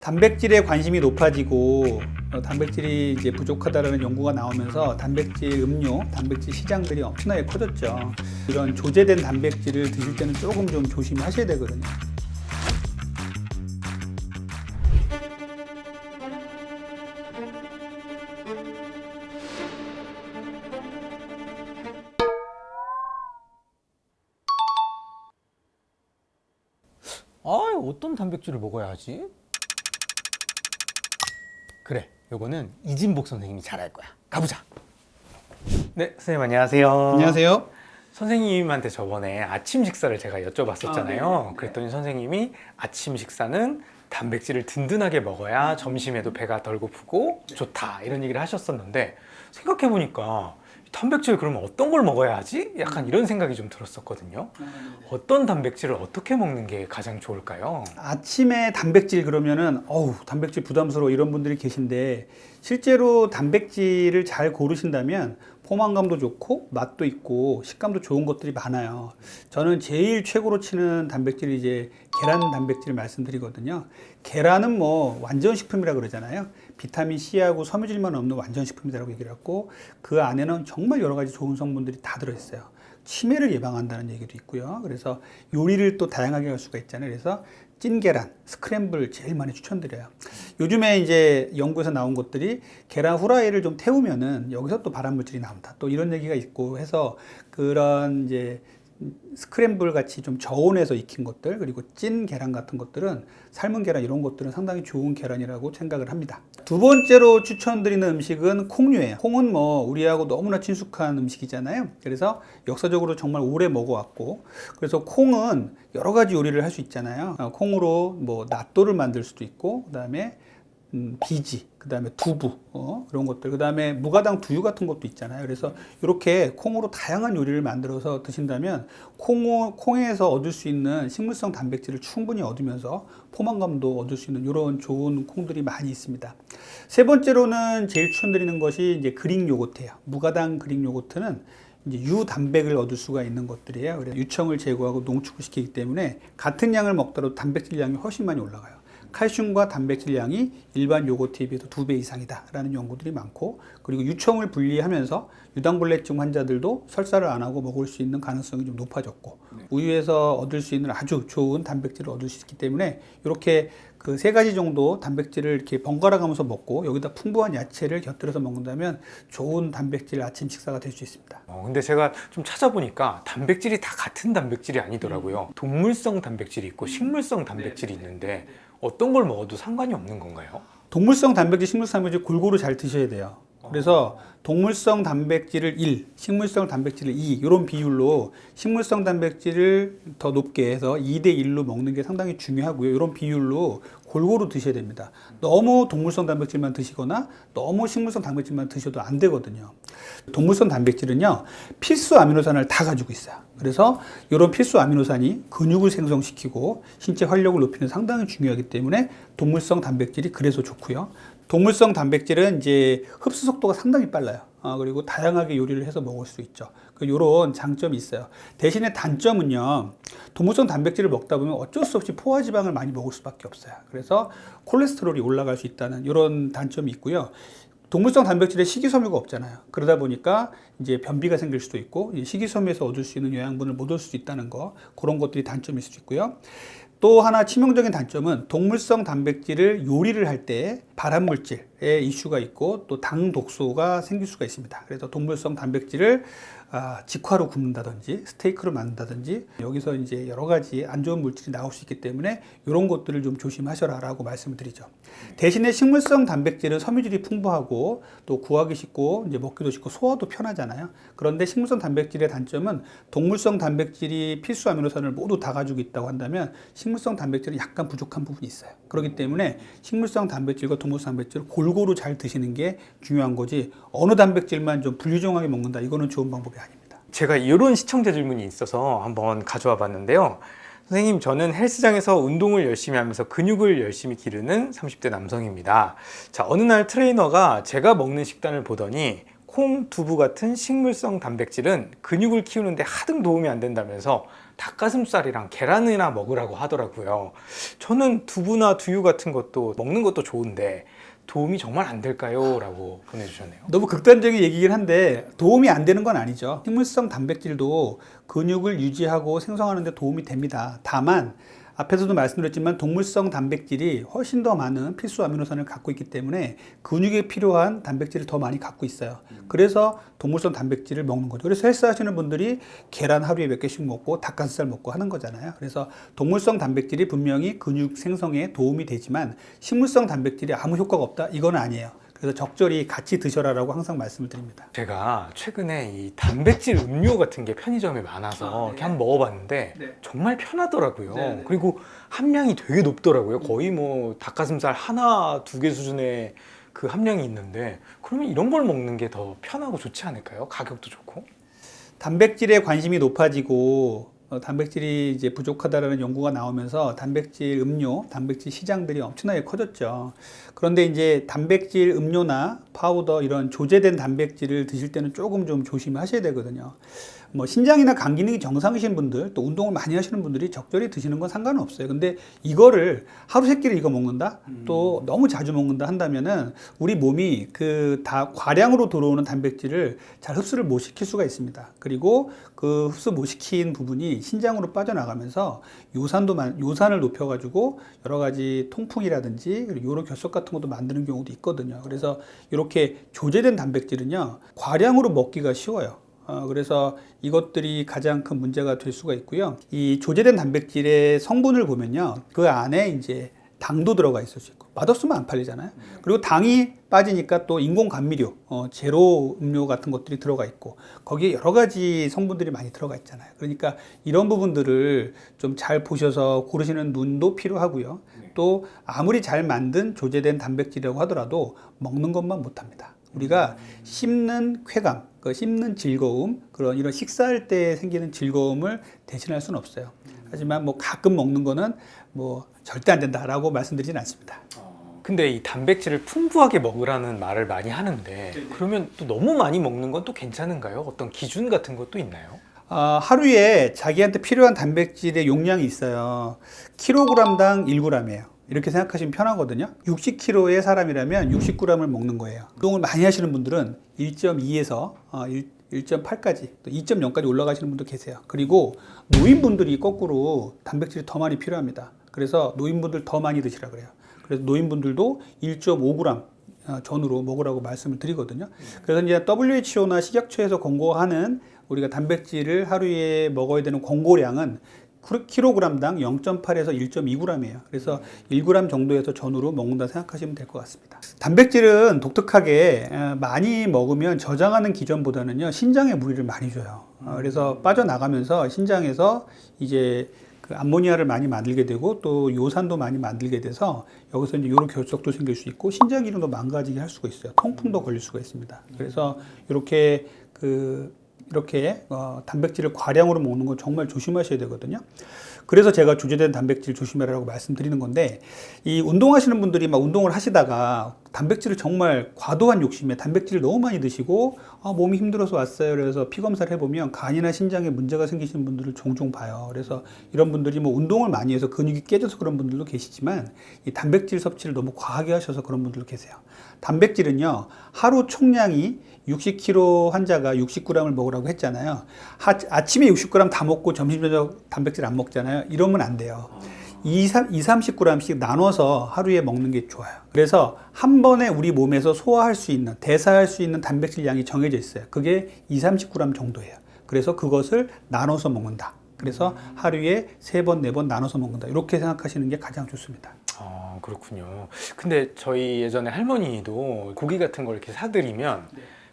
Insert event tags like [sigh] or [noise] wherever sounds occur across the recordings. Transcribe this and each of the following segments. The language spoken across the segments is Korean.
단백질에 관심이 높아지고 어, 단백질이 이제 부족하다라는 연구가 나오면서 단백질 음료, 단백질 시장들이 엄청나게 커졌죠. 이런 조제된 단백질을 드실 때는 조금 좀 조심하셔야 되거든요. 아, 어떤 단백질을 먹어야 하지? 그래, 요거는 이진복 선생님이 잘알 거야. 가보자. 네, 선생님 안녕하세요. 안녕하세요. 선생님한테 저번에 아침 식사를 제가 아, 여쭤봤었잖아요. 네, 네. 그랬더니 선생님이 아침 식사는 단백질을 든든하게 먹어야 점심에도 배가 덜 고프고 좋다 이런 얘기를 하셨었는데 생각해 보니까 단백질 그러면 어떤 걸 먹어야 하지? 약간 이런 생각이 좀 들었었거든요. 어떤 단백질을 어떻게 먹는 게 가장 좋을까요? 아침에 단백질 그러면은 어우 단백질 부담스러워 이런 분들이 계신데 실제로 단백질을 잘 고르신다면 포만감도 좋고 맛도 있고 식감도 좋은 것들이 많아요. 저는 제일 최고로 치는 단백질이 이제 계란 단백질 말씀드리거든요. 계란은 뭐 완전 식품이라 그러잖아요. 비타민 C하고 섬유질만 없는 완전 식품이라고 얘기를 했고 그 안에는 정말 여러 가지 좋은 성분들이 다 들어 있어요. 치매를 예방한다는 얘기도 있고요. 그래서 요리를 또 다양하게 할 수가 있잖아요. 그래서 찐 계란, 스크램블 제일 많이 추천드려요. 요즘에 이제 연구에서 나온 것들이 계란 후라이를 좀 태우면은 여기서 또 발암 물질이 나온다. 또 이런 얘기가 있고 해서 그런 이제 스크램블 같이 좀 저온에서 익힌 것들 그리고 찐 계란 같은 것들은 삶은 계란 이런 것들은 상당히 좋은 계란이라고 생각을 합니다. 두 번째로 추천드리는 음식은 콩류예요. 콩은 뭐 우리하고 너무나 친숙한 음식이잖아요. 그래서 역사적으로 정말 오래 먹어왔고 그래서 콩은 여러 가지 요리를 할 수 있잖아요. 어, 콩으로 뭐 낫또를 만들 수도 있고 그다음에 음, 비지, 그 다음에 두부, 어, 그런 것들, 그 다음에 무가당 두유 같은 것도 있잖아요. 그래서 이렇게 콩으로 다양한 요리를 만들어서 드신다면 콩, 콩에서 얻을 수 있는 식물성 단백질을 충분히 얻으면서 포만감도 얻을 수 있는 이런 좋은 콩들이 많이 있습니다. 세 번째로는 제일 추천드리는 것이 이제 그릭 요거트예요. 무가당 그릭 요거트는 이제 유단백을 얻을 수가 있는 것들이에요. 그래서 유청을 제거하고 농축을 시키기 때문에 같은 양을 먹더라도 단백질 양이 훨씬 많이 올라가요. 칼슘과 단백질 양이 일반 요거트에 비해서 두 배 이상이다라는 연구들이 많고 그리고 유청을 분리하면서 유당불내증 환자들도 설사를 안 하고 먹을 수 있는 가능성이 좀 높아졌고 우유에서 얻을 수 있는 아주 좋은 단백질을 얻을 수 있기 때문에 이렇게 그 세 가지 정도 단백질을 이렇게 번갈아 가면서 먹고 여기다 풍부한 야채를 곁들여서 먹는다면 좋은 단백질 아침 식사가 될 수 있습니다. 어, 근데 제가 좀 찾아보니까 단백질이 다 같은 단백질이 아니더라고요. 동물성 단백질이 있고 식물성 단백질이 있는데 어떤 걸 먹어도 상관이 없는 건가요? 동물성 단백질, 식물성 단백질 골고루 잘 드셔야 돼요. 그래서 동물성 단백질을 1, 식물성 단백질을 2 이런 비율로 식물성 단백질을 더 높게 해서 2대 1로 먹는 게 상당히 중요하고요. 이런 비율로 골고루 드셔야 됩니다. 너무 동물성 단백질만 드시거나 너무 식물성 단백질만 드셔도 안 되거든요. 동물성 단백질은요 필수 아미노산을 다 가지고 있어요. 그래서 이런 필수 아미노산이 근육을 생성시키고 신체 활력을 높이는 데 상당히 중요하기 때문에 동물성 단백질이 그래서 좋고요. 동물성 단백질은 이제 흡수 속도가 상당히 빨라요. 아, 그리고 다양하게 요리를 해서 먹을 수 있죠. 이런 장점이 있어요. 대신에 단점은요, 동물성 단백질을 먹다 보면 어쩔 수 없이 포화 지방을 많이 먹을 수밖에 없어요. 그래서 콜레스테롤이 올라갈 수 있다는 이런 단점이 있고요. 동물성 단백질에 식이섬유가 없잖아요. 그러다 보니까 이제 변비가 생길 수도 있고 이 식이섬유에서 얻을 수 있는 영양분을 못 얻을 수도 있다는 거 그런 것들이 단점일 수도 있고요. 또 하나 치명적인 단점은 동물성 단백질을 요리를 할 때 발암 물질의 이슈가 있고 또 당 독소가 생길 수가 있습니다. 그래서 동물성 단백질을 아, 직화로 굽는다든지 스테이크로 만든다든지 여기서 이제 여러 가지 안 좋은 물질이 나올 수 있기 때문에 이런 것들을 좀 조심하셔라라고 말씀을 드리죠. 대신에 식물성 단백질은 섬유질이 풍부하고 또 구하기 쉽고 이제 먹기도 쉽고 소화도 편하잖아요. 그런데 식물성 단백질의 단점은 동물성 단백질이 필수 아미노산을 모두 다 가지고 있다고 한다면 식물성 단백질은 약간 부족한 부분이 있어요. 그렇기 때문에 식물성 단백질과 동물성 단백질을 골고루 잘 드시는 게 중요한 거지 어느 단백질만 좀 분류정하게 먹는다 이거는 좋은 방법이. 제가 이런 시청자 질문이 있어서 한번 가져와 봤는데요. 선생님, 저는 헬스장에서 운동을 열심히 하면서 근육을 열심히 기르는 30대 남성입니다. 자, 어느 날 트레이너가 제가 먹는 식단을 보더니 콩, 두부 같은 식물성 단백질은 근육을 키우는데 하등 도움이 안 된다면서 닭가슴살이랑 계란이나 먹으라고 하더라고요. 저는 두부나 두유 같은 것도 먹는 것도 좋은데 도움이 정말 안 될까요? 라고 보내주셨네요. 너무 극단적인 얘기긴 한데 도움이 안 되는 건 아니죠. 식물성 단백질도 근육을 유지하고 생성하는 데 도움이 됩니다. 다만 앞에서도 말씀드렸지만 동물성 단백질이 훨씬 더 많은 필수 아미노산을 갖고 있기 때문에 근육에 필요한 단백질을 더 많이 갖고 있어요. 그래서 동물성 단백질을 먹는 거죠. 그래서 헬스 하시는 분들이 계란 하루에 몇 개씩 먹고 닭가슴살 먹고 하는 거잖아요. 그래서 동물성 단백질이 분명히 근육 생성에 도움이 되지만 식물성 단백질이 아무 효과가 없다? 이건 아니에요. 그래서 적절히 같이 드셔라라고 항상 말씀을 드립니다. 제가 최근에 이 단백질 음료 같은 게 편의점에 많아서 아, 네. 이렇게 한번 먹어봤는데 네. 정말 편하더라고요. 네, 네. 그리고 함량이 되게 높더라고요. 거의 뭐 닭가슴살 하나, 두 개 수준의 그 함량이 있는데 그러면 이런 걸 먹는 게 더 편하고 좋지 않을까요? 가격도 좋고. 단백질에 관심이 높아지고 어, 단백질이 이제 부족하다라는 연구가 나오면서 단백질 음료, 단백질 시장들이 엄청나게 커졌죠. 그런데 이제 단백질 음료나 파우더 이런 조제된 단백질을 드실 때는 조금 좀 조심하셔야 되거든요. 뭐 신장이나 간 기능이 정상이신 분들 또 운동을 많이 하시는 분들이 적절히 드시는 건 상관은 없어요. 근데 이거를 하루 세 끼를 이거 먹는다? 또 너무 자주 먹는다 한다면은 우리 몸이 그 다 과량으로 들어오는 단백질을 잘 흡수를 못 시킬 수가 있습니다. 그리고 그 흡수 못 시킨 부분이 신장으로 빠져나가면서 요산도 만- 요산을 높여가지고 여러 가지 통풍이라든지 그리고 요로 결석 같은 것도 만드는 경우도 있거든요. 그래서 이렇게 조제된 단백질은요 과량으로 먹기가 쉬워요. 어, 그래서 이것들이 가장 큰 문제가 될 수가 있고요. 이 조제된 단백질의 성분을 보면요. 그 안에 이제 당도 들어가 있을 수 있고 맛없으면 안 팔리잖아요. 그리고 당이 빠지니까 또 인공 감미료, 어, 제로 음료 같은 것들이 들어가 있고 거기에 여러 가지 성분들이 많이 들어가 있잖아요. 그러니까 이런 부분들을 좀 잘 보셔서 고르시는 눈도 필요하고요. 또 아무리 잘 만든 조제된 단백질이라고 하더라도 먹는 것만 못합니다. 우리가 씹는 쾌감, 그 씹는 즐거움, 그런 이런 식사할 때 생기는 즐거움을 대신할 수는 없어요. 하지만 뭐 가끔 먹는 거는 뭐 절대 안 된다라고 말씀드리진 않습니다. 근데 이 단백질을 풍부하게 먹으라는 말을 많이 하는데 그러면 또 너무 많이 먹는 건 또 괜찮은가요? 어떤 기준 같은 것도 있나요? 아, 하루에 자기한테 필요한 단백질의 용량이 있어요. 킬로그램당 1g이에요. 이렇게 생각하시면 편하거든요. 60kg의 사람이라면 60g을 먹는 거예요. 운동을 많이 하시는 분들은 1.2에서 1.8까지 또 2.0까지 올라가시는 분도 계세요. 그리고 노인분들이 거꾸로 단백질이 더 많이 필요합니다. 그래서 노인분들 더 많이 드시라 그래요. 그래서 노인분들도 1.5g 어, 전후로 먹으라고 말씀을 드리거든요. 그래서 이제 WHO나 식약처에서 권고하는 우리가 단백질을 하루에 먹어야 되는 권고량은 킬로그램당 0.8에서 1.2g이에요. 그래서 1g 정도에서 전후로 먹는다 생각하시면 될 것 같습니다. 단백질은 독특하게 어, 많이 먹으면 저장하는 기전보다는요 신장에 무리를 많이 줘요. 어, 그래서 빠져나가면서 신장에서 이제 그 암모니아를 많이 만들게 되고 또 요산도 많이 만들게 돼서 여기서 이제 요로 결석도 생길 수 있고 신장 기능도 망가지게 할 수가 있어요. 통풍도 걸릴 수가 있습니다. 그래서 이렇게 그 이렇게 어, 단백질을 과량으로 먹는 건 정말 조심하셔야 되거든요. 그래서 제가 조제된 단백질 조심해라라고 말씀드리는 건데 이 운동하시는 분들이 막 운동을 하시다가 단백질을 정말 과도한 욕심에 단백질을 너무 많이 드시고 아, 몸이 힘들어서 왔어요. 그래서 피 검사를 해보면 간이나 신장에 문제가 생기시는 분들을 종종 봐요. 그래서 이런 분들이 뭐 운동을 많이 해서 근육이 깨져서 그런 분들도 계시지만 이 단백질 섭취를 너무 과하게 하셔서 그런 분들도 계세요. 단백질은요 하루 총량이 60kg 환자가 60g을 먹으라고 했잖아요. 하- 아침에 60g 다 먹고 점심 저녁 단백질 안 먹잖아요. 이러면 안 돼요. 2, 3, 2, 30g씩 나눠서 하루에 먹는 게 좋아요. 그래서 한 번에 우리 몸에서 소화할 수 있는, 대사할 수 있는 단백질 양이 정해져 있어요. 그게 2, 30g 정도예요. 그래서 그것을 나눠서 먹는다. 그래서 하루에 세 번, 네 번 나눠서 먹는다. 이렇게 생각하시는 게 가장 좋습니다. 아 그렇군요. 근데 저희 예전에 할머니도 고기 같은 걸 이렇게 사드리면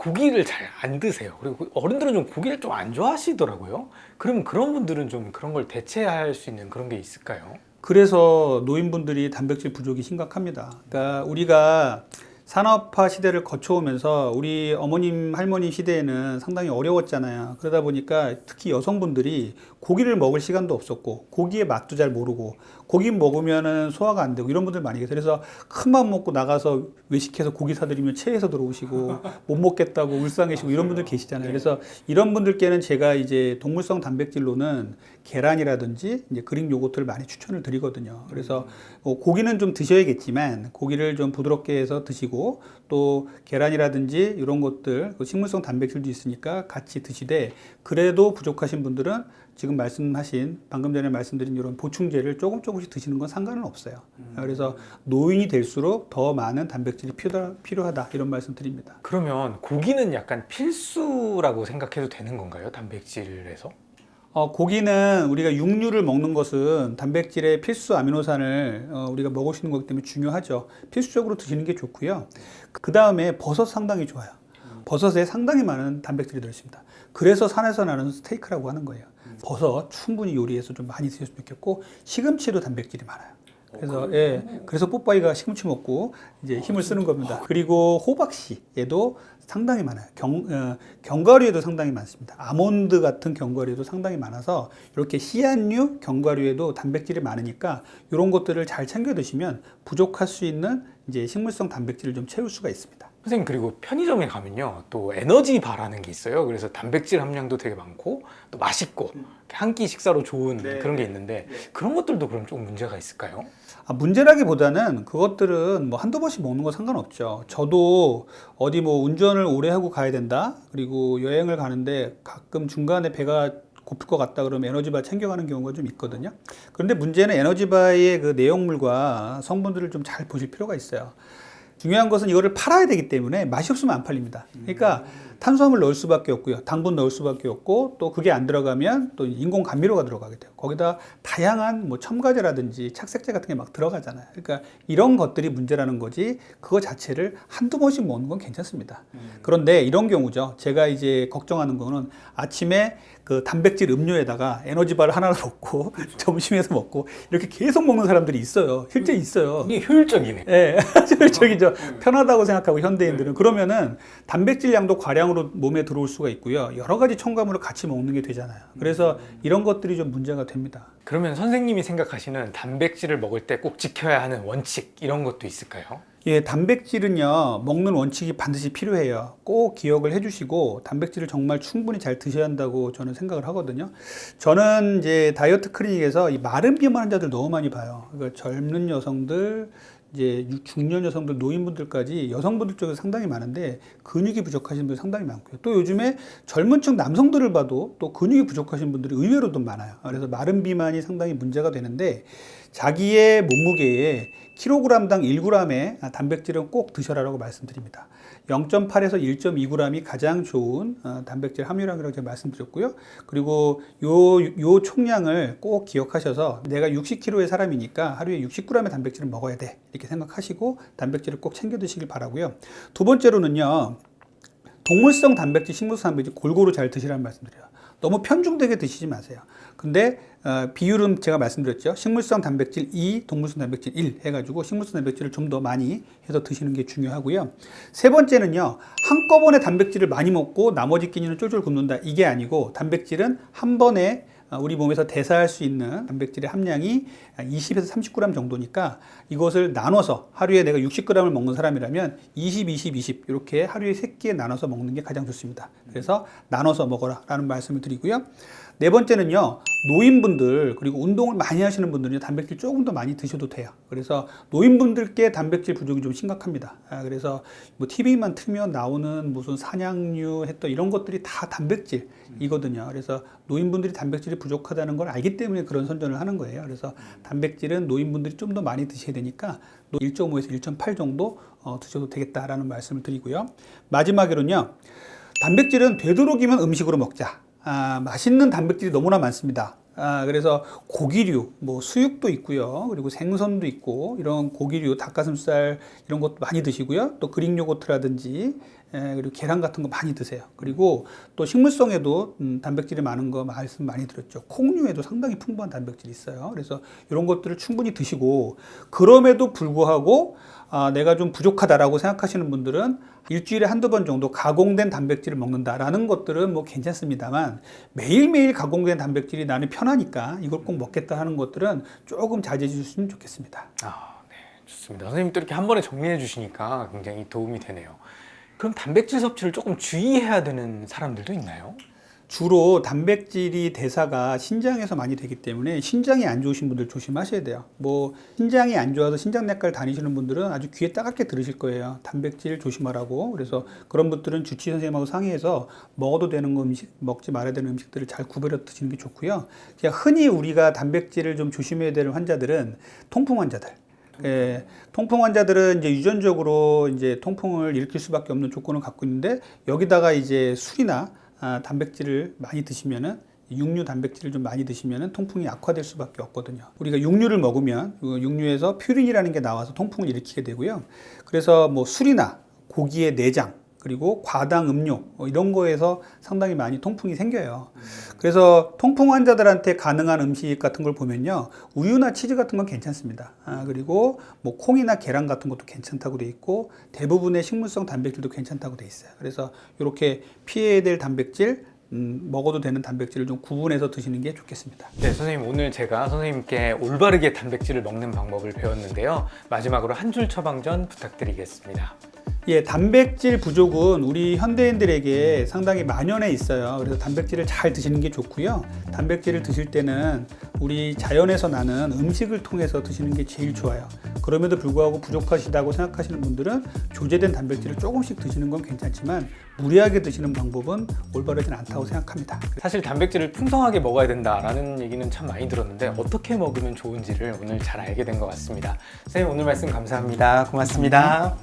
고기를 잘 안 드세요. 그리고 어른들은 좀 고기를 좀 안 좋아하시더라고요. 그러면 그런 분들은 좀 그런 걸 대체할 수 있는 그런 게 있을까요? 그래서 노인분들이 단백질 부족이 심각합니다. 그러니까 우리가 산업화 시대를 거쳐오면서 우리 어머님, 할머니 시대에는 상당히 어려웠잖아요. 그러다 보니까 특히 여성분들이 고기를 먹을 시간도 없었고, 고기의 맛도 잘 모르고, 고기 먹으면은 소화가 안 되고 이런 분들 많이 계세요. 그래서 큰 맘 먹고 나가서 외식해서 고기 사드리면 체해서 들어오시고 [laughs] 못 먹겠다고 울상해시고 이런 분들 계시잖아요. 그래서 이런 분들께는 제가 이제 동물성 단백질로는 계란이라든지 이제 그릭 요거트를 많이 추천을 드리거든요. 그래서 어, 고기는 좀 드셔야겠지만 고기를 좀 부드럽게 해서 드시고 또 계란이라든지 이런 것들 그 식물성 단백질도 있으니까 같이 드시되 그래도 부족하신 분들은 지금 말씀하신 방금 전에 말씀드린 이런 보충제를 조금 조금씩 드시는 건 상관은 없어요. 그래서 노인이 될수록 더 많은 단백질이 필요하, 필요하다 이런 말씀 드립니다. 그러면 고기는 약간 필수라고 생각해도 되는 건가요? 단백질에서? 어, 고기는 우리가 육류를 먹는 것은 단백질의 필수 아미노산을 어, 우리가 먹을 수 있는 거기 때문에 중요하죠. 필수적으로 드시는 게 좋고요. 그 다음에 버섯 상당히 좋아요. 버섯에 상당히 많은 단백질이 들어있습니다. 그래서 산에서 나는 스테이크라고 하는 거예요. 버섯 충분히 요리해서 좀 많이 드셨으면 좋겠고 시금치도 단백질이 많아요. 그래서 예, 그래서 뽀빠이가 시금치 먹고 이제 힘을 쓰는 겁니다. 그리고 호박씨 얘도 상당히 많아요. 경, 어, 견과류에도 상당히 많습니다. 아몬드 같은 견과류에도 상당히 많아서 이렇게 씨앗류 견과류에도 단백질이 많으니까 이런 것들을 잘 챙겨 드시면 부족할 수 있는 이제 식물성 단백질을 좀 채울 수가 있습니다. 선생님 그리고 편의점에 가면요 또 에너지 바라는 게 있어요. 그래서 단백질 함량도 되게 많고 또 맛있고 한 끼 식사로 좋은 네. 그런 게 있는데 그런 것들도 그럼 좀 문제가 있을까요? 아, 문제라기보다는 그것들은 뭐 한두 번씩 먹는 건 상관없죠. 저도 어디 뭐 운전을 오래 하고 가야 된다. 그리고 여행을 가는데 가끔 중간에 배가 고플 것 같다 그러면 에너지바 챙겨가는 경우가 좀 있거든요. 그런데 문제는 에너지바의 그 내용물과 성분들을 좀 잘 보실 필요가 있어요. 중요한 것은 이거를 팔아야 되기 때문에 맛이 없으면 안 팔립니다. 그러니까 탄수화물 넣을 수밖에 없고요. 당분 넣을 수밖에 없고 또 그게 안 들어가면 또 인공 감미료가 들어가게 돼요. 거기다 다양한 뭐 첨가제라든지 착색제 같은 게 막 들어가잖아요. 그러니까 이런 것들이 문제라는 거지 그거 자체를 한두 번씩 먹는 건 괜찮습니다. 그런데 이런 경우죠. 제가 이제 걱정하는 거는 아침에 그 단백질 음료에다가 에너지바를 하나 [laughs] 먹고 점심에서 먹고 이렇게 계속 먹는 사람들이 있어요. 실제 있어요. 이게 효율적이네. 예, [laughs] 효율적이죠. 편하다고 생각하고 현대인들은 그러면은 단백질 양도 과량으로 몸에 들어올 수가 있고요. 여러 가지 첨가물을 같이 먹는 게 되잖아요. 그래서 이런 것들이 좀 문제가 됩니다. 그러면 선생님이 생각하시는 단백질을 먹을 때 꼭 지켜야 하는 원칙 이런 것도 있을까요? 예, 단백질은요, 먹는 원칙이 반드시 필요해요. 꼭 기억을 해주시고, 단백질을 정말 충분히 잘 드셔야 한다고 저는 생각을 하거든요. 저는 이제 다이어트 클리닉에서 이 마른 비만 환자들 너무 많이 봐요. 그러니까 젊은 여성들, 이제 중년 여성들, 노인분들까지 여성분들 쪽에 상당히 많은데 근육이 부족하신 분들 상당히 많고요. 또 요즘에 젊은 층 남성들을 봐도 또 근육이 부족하신 분들이 의외로도 많아요. 그래서 마른 비만이 상당히 문제가 되는데 자기의 몸무게에 킬로그램당 1g의 단백질은 꼭 드셔라라고 말씀드립니다. 0.8에서 1.2g이 가장 좋은 어, 단백질 함유량이라고 제가 말씀드렸고요. 그리고 요, 요 총량을 꼭 기억하셔서 내가 60kg의 사람이니까 하루에 60g의 단백질을 먹어야 돼. 이렇게 생각하시고 단백질을 꼭 챙겨 드시길 바라고요. 두 번째로는요. 동물성 단백질, 식물성 단백질 골고루 잘 드시라는 말씀드려요. 너무 편중되게 드시지 마세요. 근데 어, 비율은 제가 말씀드렸죠. 식물성 단백질 2, 동물성 단백질 1 해가지고 식물성 단백질을 좀 더 많이 해서 드시는 게 중요하고요. 세 번째는요. 한꺼번에 단백질을 많이 먹고 나머지 끼니는 쫄쫄 굶는다. 이게 아니고 단백질은 한 번에 어, 우리 몸에서 대사할 수 있는 단백질의 함량이 20에서 30g 정도니까 이것을 나눠서 하루에 내가 60g을 먹는 사람이라면 20, 20, 20 이렇게 하루에 3끼에 나눠서 먹는 게 가장 좋습니다. 그래서 나눠서 먹어라 라는 말씀을 드리고요. 네 번째는요, 노인분들, 그리고 운동을 많이 하시는 분들은 단백질 조금 더 많이 드셔도 돼요. 그래서 노인분들께 단백질 부족이 좀 심각합니다. 아, 그래서 뭐 TV만 틀면 나오는 무슨 사냥류 했던 이런 것들이 다 단백질이거든요. 그래서 노인분들이 단백질이 부족하다는 걸 알기 때문에 그런 선전을 하는 거예요. 그래서 단백질은 노인분들이 좀 더 많이 드셔야 되니까 1.5에서 1.8 정도 어, 드셔도 되겠다라는 말씀을 드리고요. 마지막으로는요, 단백질은 되도록이면 음식으로 먹자. 아, 맛있는 단백질이 너무나 많습니다. 아, 그래서 고기류, 뭐 수육도 있고요. 그리고 생선도 있고 이런 고기류, 닭가슴살 이런 것도 많이 드시고요. 또 그릭 요거트라든지 에, 그리고 계란 같은 거 많이 드세요. 그리고 또 식물성에도 음, 단백질이 많은 거 말씀 많이 드렸죠. 콩류에도 상당히 풍부한 단백질이 있어요. 그래서 이런 것들을 충분히 드시고 그럼에도 불구하고 아, 내가 좀 부족하다라고 생각하시는 분들은 일주일에 한두 번 정도 가공된 단백질을 먹는다라는 것들은 뭐 괜찮습니다만 매일매일 가공된 단백질이 나는 편하니까 이걸 꼭 먹겠다 하는 것들은 조금 자제해 주셨으면 좋겠습니다. 아, 네, 좋습니다. 선생님 또 이렇게 한 번에 정리해 주시니까 굉장히 도움이 되네요. 그럼 단백질 섭취를 조금 주의해야 되는 사람들도 있나요? 주로 단백질이 대사가 신장에서 많이 되기 때문에 신장이 안 좋으신 분들 조심하셔야 돼요. 뭐 신장이 안 좋아서 신장내과를 다니시는 분들은 아주 귀에 따갑게 들으실 거예요. 단백질 조심하라고. 그래서 그런 분들은 주치 선생님하고 상의해서 먹어도 되는 거 음식, 먹지 말아야 되는 음식들을 잘 구별해 드시는 게 좋고요. 그냥 흔히 우리가 단백질을 좀 조심해야 되는 환자들은 통풍 환자들. 예, 통풍 환자들은 이제 유전적으로 이제 통풍을 일으킬 수밖에 없는 조건을 갖고 있는데 여기다가 이제 술이나 아, 단백질을 많이 드시면은 육류 단백질을 좀 많이 드시면은 통풍이 악화될 수밖에 없거든요. 우리가 육류를 먹으면 그 육류에서 퓨린이라는 게 나와서 통풍을 일으키게 되고요. 그래서 뭐 술이나 고기의 내장 그리고 과당 음료 뭐 이런 거에서 상당히 많이 통풍이 생겨요. 그래서 통풍 환자들한테 가능한 음식 같은 걸 보면요. 우유나 치즈 같은 건 괜찮습니다. 아, 그리고 뭐 콩이나 계란 같은 것도 괜찮다고 돼 있고 대부분의 식물성 단백질도 괜찮다고 돼 있어요. 그래서 이렇게 피해야 될 단백질 음, 먹어도 되는 단백질을 좀 구분해서 드시는 게 좋겠습니다. 네, 선생님 오늘 제가 선생님께 올바르게 단백질을 먹는 방법을 배웠는데요. 마지막으로 한 줄 처방전 부탁드리겠습니다. 예, 단백질 부족은 우리 현대인들에게 상당히 만연해 있어요. 그래서 단백질을 잘 드시는 게 좋고요. 단백질을 드실 때는 우리 자연에서 나는 음식을 통해서 드시는 게 제일 좋아요. 그럼에도 불구하고 부족하시다고 생각하시는 분들은 조제된 단백질을 조금씩 드시는 건 괜찮지만 무리하게 드시는 방법은 올바르진 않다고 생각합니다. 사실 단백질을 풍성하게 먹어야 된다라는 얘기는 참 많이 들었는데 어떻게 먹으면 좋은지를 오늘 잘 알게 된 것 같습니다. 선생님 오늘 말씀 감사합니다. 고맙습니다.